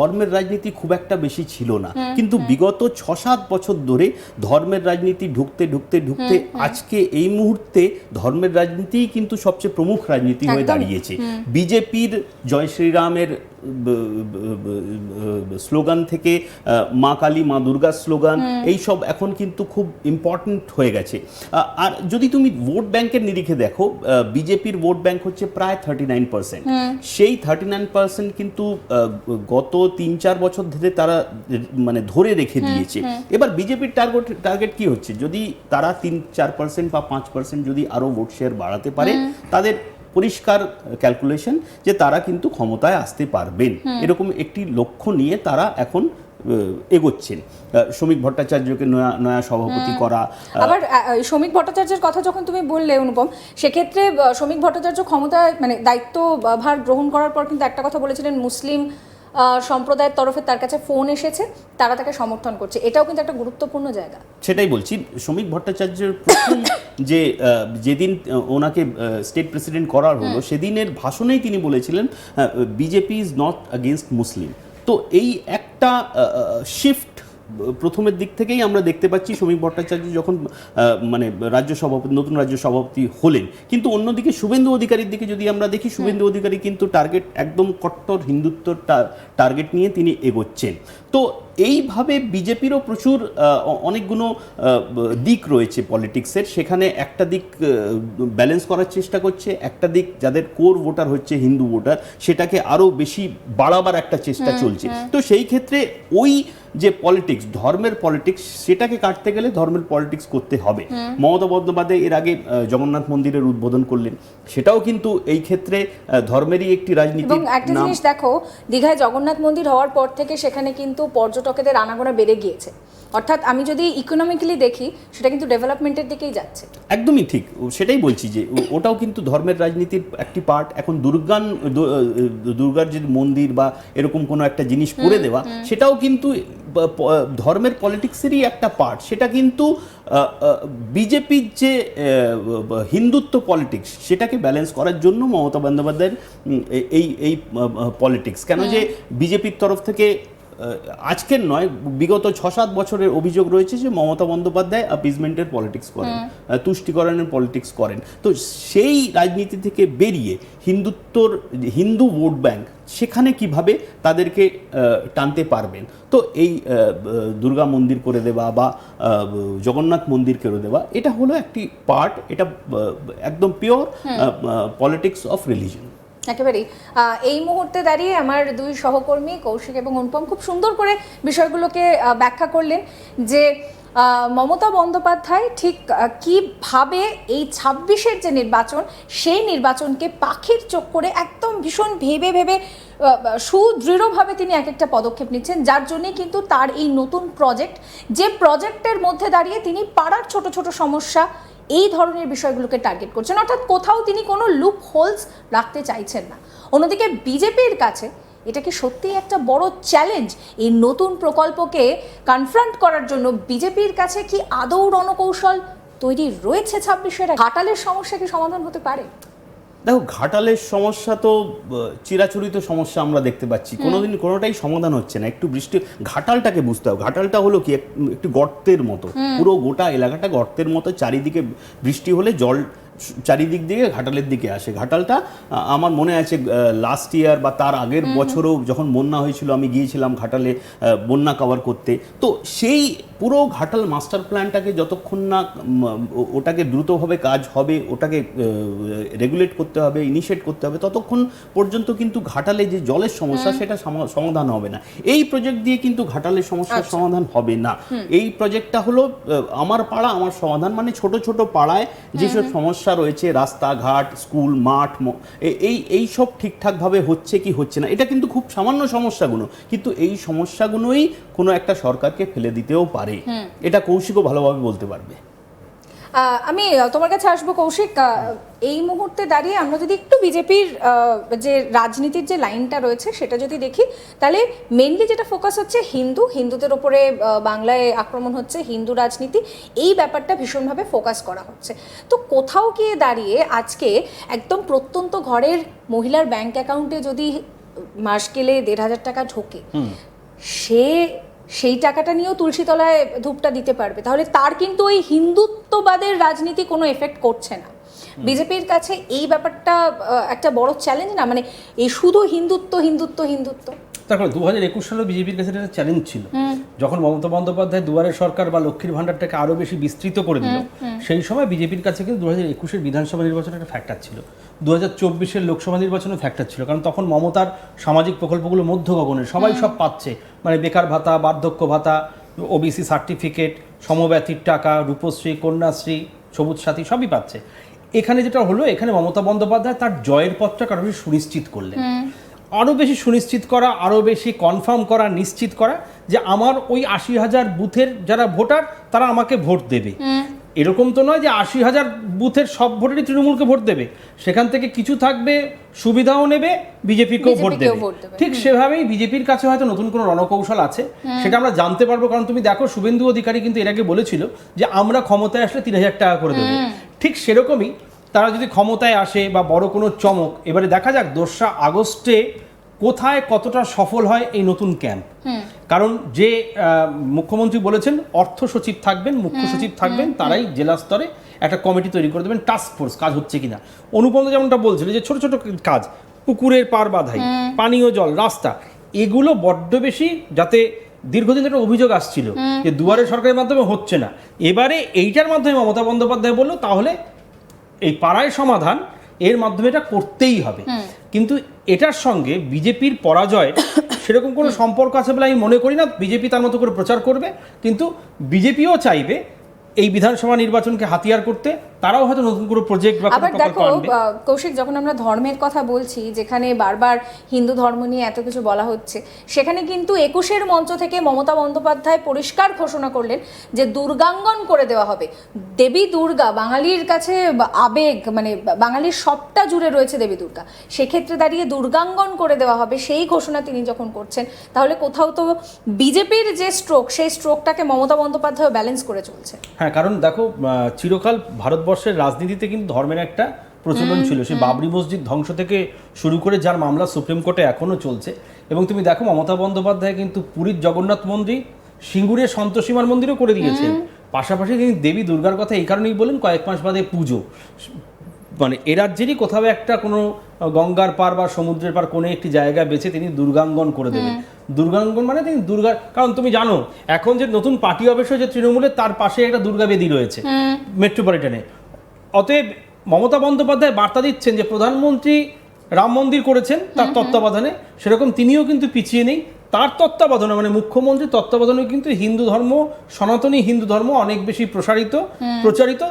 ধর্মের রাজনীতি খুব একটা বেশি ছিল না। কিন্তু বিগত ছ সাত বছর ধরে ধর্মের রাজনীতি ঢুকতে ঢুকতে ঢুকতে আজকে এই মুহূর্তে ধর্মের রাজনীতিই কিন্তু সবচেয়ে প্রমুখ রাজনীতি হয়ে দাঁড়িয়েছে। বিজেপির জয় শ্রীরামের স্লোগান থেকে মা কালী মা দুর্গার স্লোগান এইসব এখন কিন্তু খুব ইম্পর্ট্যান্ট হয়ে গেছে। আর যদি তুমি ভোট ব্যাংকের নিরিখে দেখো বিজেপির ভোট ব্যাংক হচ্ছে প্রায় থার্টি নাইন পার্সেন্ট সেই থার্টি নাইন পার্সেন্ট কিন্তু গত তিন চার বছর ধরে তারা মানে ধরে রেখে দিয়েছে। এবার বিজেপির টার্গেট টার্গেট কি হচ্ছে? যদি তারা তিন চার পার্সেন্ট বা পাঁচ পার্সেন্ট যদি আরও ভোট শেয়ার বাড়াতে পারে তাদের পরিষ্কার ক্যালকুলেশন যে তারা কিন্তু ক্ষমতায় আসতে পারবেন। এরকম একটি লক্ষ্য নিয়ে তারা এখন এগোচ্ছেন। শ্রমিক ভট্টাচার্যকে নয়া নয়া সভাপতি করা আবার শ্রমিক ভট্টাচার্যের কথা যখন তুমি বললে অনুপম সেক্ষেত্রে শ্রমিক ভট্টাচার্য ক্ষমতায় মানে দায়িত্ব ভার গ্রহণ করার পর কিন্তু একটা কথা বলেছিলেন মুসলিম সম্প্রদায়ের তরফে তার কাছে ফোন এসেছে তারা তাকে সমর্থন করছে। এটাও কিন্তু একটা গুরুত্বপূর্ণ জায়গা। সেটাই বলছি শ্রমিক ভট্টাচার্যের প্রথম যে যেদিন ওনাকে স্টেট প্রেসিডেন্ট করার হলো সেদিনের ভাষণেই তিনি বলেছিলেন BJP is not against Muslim. তো এই একটা শিফট প্রথমের দিক থেকেই আমরা দেখতে পাচ্ছি শ্রমিক ভট্টাচার্য যখন মানে রাজ্য সভাপতি নতুন রাজ্য সভাপতি হলেন। কিন্তু অন্যদিকে শুভেন্দু অধিকারীর দিকে যদি আমরা দেখি শুভেন্দু অধিকারী কিন্তু টার্গেট একদম কট্টর হিন্দুত্ব টার্গেট নিয়ে তিনি এগোচ্ছেন। তো এইভাবে বিজেপিরও প্রচুর অনেকগুলো দিক রয়েছে পলিটিক্সের। সেখানে একটা দিক ব্যালেন্স করার চেষ্টা করছে একটা দিক যাদের কোর ভোটার হচ্ছে হিন্দু ভোটার সেটাকে আরও বেশি বাড়াবার একটা চেষ্টা চলছে। তো সেই ক্ষেত্রে ওই যে পলিটিক্স ধর্মের পলিটিক্স সেটাকে কাটতে গেলে ধর্মের পলিটিক্স করতে হবে। মমতা বন্দ্যোপাধ্যায় এর আগে জগন্নাথ মন্দিরের উদ্বোধন করলেন। সেটাও কিন্তু এই ক্ষেত্রে ধর্মেরই একটি রাজনীতি একটা জিনিস দেখো দীঘায় জগন্নাথ মন্দির হওয়ার পর থেকে সেখানে কিন্তু পর্যটকেদের আনাগোনা বেড়ে গিয়েছে। অর্থাৎ আমি যদি ইকোনমিক্যালি দেখি সেটা কিন্তু ডেভেলপমেন্টের দিকেই যাচ্ছে। একদমই ঠিক। সেটাই বলছি যে ওটাও কিন্তু ধর্মের রাজনীতির একটি পার্ট এখন দুর্গান দুর্গার যে মন্দির বা এরকম কোনো একটা জিনিস করে দেওয়া সেটাও কিন্তু ধর্মের পলিটিক্সেরই একটা পার্ট সেটা কিন্তু বিজেপির যে হিন্দুত্ব পলিটিক্স সেটাকে ব্যালেন্স করার জন্য মমতা বন্দ্যোপাধ্যায়ের এই এই পলিটিক্স কেন যে বিজেপির তরফ থেকে আজকের নয় বিগত ছ সাত বছরের অভিযোগ রয়েছে যে মমতা বন্দ্যোপাধ্যায় অ্যাপিজমেন্টের পলিটিক্স করেন তুষ্টিকরণের পলিটিক্স করেন। তো সেই রাজনীতি থেকে বেরিয়ে হিন্দুত্বর হিন্দু ভোট ব্যাংক সেখানে কীভাবে তাদেরকে টানতে পারবেন? তো এই দুর্গা মন্দির করে দেওয়া বা জগন্নাথ মন্দির করে দেওয়া এটা হলো একটি পার্ট এটা একদম পিওর পলিটিক্স অফ রিলিজন একেবারেই। এই মুহূর্তে দাঁড়িয়ে আমার দুই সহকর্মী কৌশিক এবং অনুপম খুব সুন্দর করে বিষয়গুলোকে ব্যাখ্যা করলেন যে মমতা বন্দ্যোপাধ্যায় ঠিক কীভাবে এই ছাব্বিশের যে নির্বাচন, সেই নির্বাচনকে পাখির চোখ করে একদম ভীষণ ভেবে ভেবে সুদৃঢ়ভাবে তিনি এক একটা পদক্ষেপ নিচ্ছেন, যার জন্যই কিন্তু তার এই নতুন প্রজেক্ট যে প্রজেক্টের মধ্যে দাঁড়িয়ে তিনি পাড়ার ছোট ছোট সমস্যা, এই ধরনের বিষয়গুলোকে টার্গেট করছেন। অর্থাৎ কোথাও তিনি কোনো লুপ হোলস রাখতে চাইছেন না। অন্যদিকে বিজেপির কাছে এটা কি সত্যিই একটা বড় চ্যালেঞ্জ এই নতুন প্রকল্পকে কনফ্রন্ট করার জন্য বিজেপির কাছে কি আদৌ রণকৌশল তৈরি রয়েছে ছাব্বিশের ঘাটালের সমস্যা কি সমাধান হতে পারে? দেখো ঘাটালের সমস্যা তো চিরাচরিত সমস্যা আমরা দেখতে পাচ্ছি। কোনোদিন কোনোটাই সমাধান হচ্ছে না। একটু বৃষ্টি ঘাটালটাকে বুঝতে হবে। ঘাটালটা হলো কি এক- একটু গর্তের মতো। পুরো গোটা এলাকাটা গর্তের মতো। চারিদিকে বৃষ্টি হলে জল চারিদিক দিয়ে ঘাটালের দিকে আসে। ঘাটালটা আমার মনে আছে লাস্ট ইয়ার বা তার আগের বছরও যখন বন্যা হয়েছিল আমি গিয়েছিলাম ঘাটালে বন্যা কভার করতে। তো সেই পুরো ঘাটাল মাস্টার প্ল্যানটাকে যতক্ষণ না ওটাকে দ্রুতভাবে কাজ হবে ওটাকে রেগুলেট করতে হবে ইনিশিয়েট করতে হবে ততক্ষণ পর্যন্ত কিন্তু ঘাটালে যে জলের সমস্যা সেটা সমা- সমাধান হবে না। এই প্রজেক্ট দিয়ে কিন্তু ঘাটালের সমস্যার সমাধান হবে না। এই প্রজেক্টটা হলো আমার পাড়া আমার সমাধান মানে ছোট ছোট পাড়ায় যেসব সমস্যা রয়েছে রাস্তাঘাট স্কুল মাঠ এই এই সব ঠিকঠাকভাবে হচ্ছে কি হচ্ছে না এটা কিন্তু খুব সামান্য সমস্যাগুলো। কিন্তু এই সমস্যাগুলোই কোনো একটা সরকারকে ফেলে দিতেও পারে। এটা কৌশিকও ভালোভাবে বলতে পারবে। আমি তোমার কাছে আসব কৌশিক। এই মুহূর্তে দাঁড়িয়ে আমরা যদি একটু বিজেপির যে রাজনীতির যে লাইনটা রয়েছে সেটা যদি দেখি তাহলে মেনলি যেটা ফোকাস হচ্ছে হিন্দু হিন্দুদের ওপরে বাংলায় আক্রমণ হচ্ছে হিন্দু রাজনীতি এই ব্যাপারটা ভীষণভাবে ফোকাস করা হচ্ছে। তো কোথাও গিয়ে দাঁড়িয়ে আজকে একদম প্রত্যন্ত ঘরের মহিলার ব্যাংক অ্যাকাউন্টে যদি মাস গেলে দেড় হাজার টাকা ঢোকে সে সেই টাকাটা নিয়েও তুলসীতলায় ধূপটা দিতে পারবে। তাহলে তার কিন্তু ওই হিন্দুত্ববাদের রাজনীতি কোনো এফেক্ট করছে না। বিজেপির কাছে এই ব্যাপারটা একটা বড় চ্যালেঞ্জ না? মানে এই শুধু হিন্দুত্ব হিন্দুত্ব হিন্দুত্ব। তারপরে দু হাজার একুশ সালে বিজেপির কাছে একটা চ্যালেঞ্জ ছিল। যখন মমতা বন্দ্যোপাধ্যায় দুয়ারের সরকার বা লক্ষ্মীর ভান্ডারটাকে আরও বেশি বিস্তৃত করে দিল সেই সময় বিজেপির কাছে কিন্তু দু হাজার একুশের বিধানসভা নির্বাচনের একটা ফ্যাক্টর ছিল। দু হাজার চব্বিশের লোকসভা নির্বাচনের ফ্যাক্টর ছিল কারণ তখন মমতার সামাজিক প্রকল্পগুলো মধ্য গগনের সবাই সব পাচ্ছে। মানে বেকার ভাতা বার্ধক্য ভাতা ওবিসি সার্টিফিকেট সমব্যথীর টাকা রূপশ্রী কন্যাশ্রী সবুজ সাথী সবই পাচ্ছে। এখানে যেটা হলো এখানে মমতা বন্দ্যোপাধ্যায় তার জয়ের পথটা কারও বেশি সুনিশ্চিত করলেন। আরও বেশি সুনিশ্চিত করা আরও বেশি কনফার্ম করা নিশ্চিত করা যে আমার ওই আশি হাজার বুথের যারা ভোটার তারা আমাকে ভোট দেবে। এরকম তো নয় যে আশি হাজার বুথের সব ভোটারই তৃণমূলকে ভোট দেবে। সেখান থেকে কিছু থাকবে সুবিধাও নেবে বিজেপিকেও ভোট দেবে। ঠিক সেভাবেই বিজেপির কাছে হয়তো নতুন কোনো রণকৌশল আছে। সেটা আমরা জানতে পারব কারণ তুমি দেখো শুভেন্দু অধিকারী কিন্তু এর আগে বলেছিল যে আমরা ক্ষমতায় আসলে তিন হাজার টাকা করে দেবো। ঠিক সেরকমই তারা যদি ক্ষমতায় আসে বা বড় কোনো চমক এবারে দেখা যাক দোসরা আগস্টে কোথায় কতটা সফল হয় এই নতুন ক্যাম্প। কারণ যে মুখ্যমন্ত্রী বলেছেন অর্থ সচিব থাকবেন মুখ্য সচিব থাকবেন তারাই জেলা স্তরে একটা কমিটি তৈরি করে দেবেন টাস্ক ফোর্স কাজ হচ্ছে কিনা। অনুপম যেমনটা বলছিল যে ছোট ছোট কাজ পুকুরের পার বাধাই পানীয় জল রাস্তা এগুলো বড্ড বেশি যাতে দীর্ঘদিন একটা অভিযোগ আসছিল যে দুয়ারে সরকারের মাধ্যমে হচ্ছে না। এবারে এইটার মাধ্যমে মমতা বন্দ্যোপাধ্যায় বলল তাহলে এই পাড়ায় সমাধান এর মাধ্যমে এটা করতেই হবে। কিন্তু এটার সঙ্গে বিজেপির পরাজয় সেরকম কোনো সম্পর্ক আছে বলে আমি মনে করি না। বিজেপি তার মতো করে প্রচার করবে কিন্তু বিজেপিও চাইবে এই বিধানসভা নির্বাচনকে হাতিয়ার করতে। তারাও হয়তো নতুন কোনো প্রজেক্ট বা আবার দেখো কৌশিক যখন আমরা ধর্মের কথা বলছি যেখানে বারবার হিন্দু ধর্ম নিয়ে এত কিছু বলা হচ্ছে সেখানে কিন্তু একুশের মঞ্চ থেকে মমতা বন্দ্যোপাধ্যায় পরিষ্কার ঘোষণা করলেন যে দুর্গাঙ্গন করে দেওয়া হবে। দেবী দুর্গা বাঙালির কাছে আবেগ মানে বাঙালির সবটা জুড়ে রয়েছে দেবী দুর্গা। সেক্ষেত্রে দাঁড়িয়ে দুর্গাঙ্গন করে দেওয়া হবে সেই ঘোষণা তিনি যখন করছেন তাহলে কোথাও তো বিজেপির যে স্ট্রোক সেই স্ট্রোকটাকে মমতা বন্দ্যোপাধ্যায় ব্যালেন্স করে চলছে। হ্যাঁ কারণ দেখো চিরকাল ভারতবর্ষের রাজনীতিতে কিন্তু ধর্মের একটা প্রচলন ছিল। সেই বাবরি মসজিদ ধ্বংস থেকে শুরু করে যার মামলা সুপ্রিম কোর্টে এখনও চলছে। এবং তুমি দেখো মমতা বন্দ্যোপাধ্যায় কিন্তু পুরীর জগন্নাথ মন্দির সিঙ্গুরের সন্তোষীমার মন্দিরও করে দিয়েছেন। পাশাপাশি তিনি দেবী দুর্গার কথা এই কারণেই বলেন কয়েক মাস বাদে পুজো। মানে এ রাজ্যেরই কোথাও একটা কোনো গঙ্গার পার বা সমুদ্রের পার কোনো একটি জায়গা বেছে তিনি দুর্গাঙ্গন করে দেবেন। দুর্গাঙ্গন মানে তিনি দুর্গার কারণ তুমি জানো এখন যে নতুন পার্টি অফিস হয়েছে তৃণমূলের তার পাশে একটা দুর্গা বেদি রয়েছে মেট্রোপলিটনে। অতএব মমতা বন্দ্যোপাধ্যায় বার্তা দিচ্ছেন যে প্রধানমন্ত্রী রাম মন্দির করেছেন তার তত্ত্বাবধানে। সেরকম তিনিও কিন্তু পিছিয়ে নেই। তার তত্ত্বাবধানে মানে মুখ্যমন্ত্রীর তত্ত্বাবধানে কিন্তু হিন্দু ধর্ম সনাতনী হিন্দু ধর্ম অনেক বেশি প্রসারিত প্রচারিত।